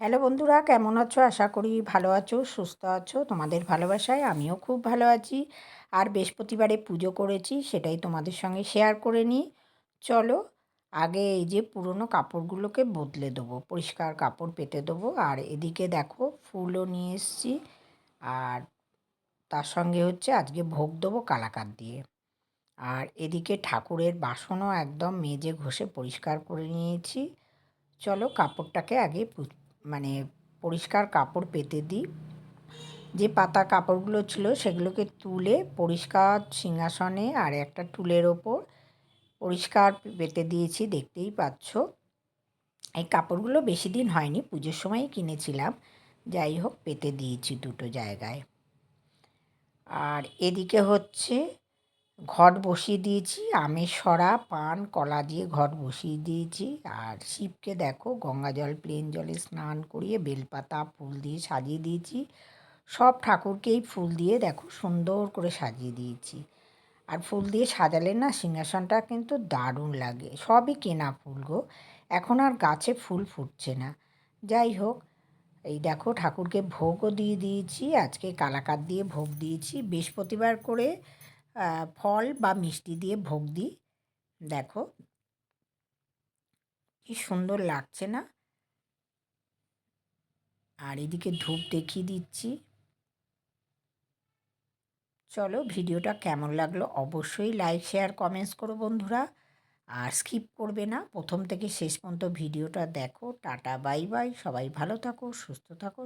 Hello বন্ধুরা, কেমন আছো? আশা করি ভালো আছো, সুস্থ আছো। তোমাদের ভালোবাসায় আমিও খুব ভালো আছি। আর বৃহস্পতিবারে পুজো করেছি, সেটাই তোমাদের সঙ্গে শেয়ার করে নিই। চলো, আগে এই যে পুরনো কাপড়গুলোকে বদলে দেবো, পরিষ্কার কাপড় পেতে দেবো। আর এদিকে দেখো, ফুলও নিয়ে এসছি। আর তার সঙ্গে হচ্ছে আজকে ভোগ দেবো কালাকার দিয়ে। আর এদিকে ঠাকুরের বাসনও একদম মেজে ঘষে পরিষ্কার করে নিয়েছি। চলো, কাপড়টাকে আগে মানে পরিষ্কার কাপড় পেতে দিই। যে পাতা কাপড়গুলো ছিল সেগুলোকে তুলে পরিষ্কার সিংহাসনে আর একটা টুলের ওপর পরিষ্কার পেতে দিয়েছি, দেখতেই পাচ্ছ। এই কাপড়গুলো বেশি দিন হয়নি, পুজোর সময়ই কিনেছিলাম। যাই হোক, পেতে দিয়েছি দুটো জায়গায়। আর এদিকে হচ্ছে ঘট বসিয়ে দিয়েছি, আমের সরা, পান, কলা দিয়ে ঘট বসিয়ে দিয়েছি। আর শিবকে দেখো, গঙ্গা জল প্লেন জলে স্নান করিয়ে বেলপাতা, ফুল দিয়ে সাজিয়ে দিয়েছি। সব ঠাকুরকেই ফুল দিয়ে দেখো সুন্দর করে সাজিয়ে দিয়েছি। আর ফুল দিয়ে সাজালে না সিংহাসনটা কিন্তু দারুণ লাগে। সবই কেনা ফুল গো। এখন আর গাছে ফুল ফুটছে না। যাই হোক, এই দেখো ঠাকুরকে ভোগও দিয়ে দিয়েছি, আজকে কালাকার দিয়ে ভোগ দিয়েছি। বৃহস্পতিবার করে ফল বা মিষ্টি দিয়ে ভোগ দিই। দেখো। কি সুন্দর লাগছে না? আর এদিকে ধূপ দেখিয়ে দিচ্ছি। চলো, ভিডিওটা কেমন লাগল অবশ্যই লাইক শেয়ার কমেন্টস করো বন্ধুরা। আর স্কিপ করবে না। প্রথম থেকে শেষ পর্যন্ত ভিডিওটা দেখো। টাটা বাই বাই সবাই ভালো থাকো, সুস্থ থাকো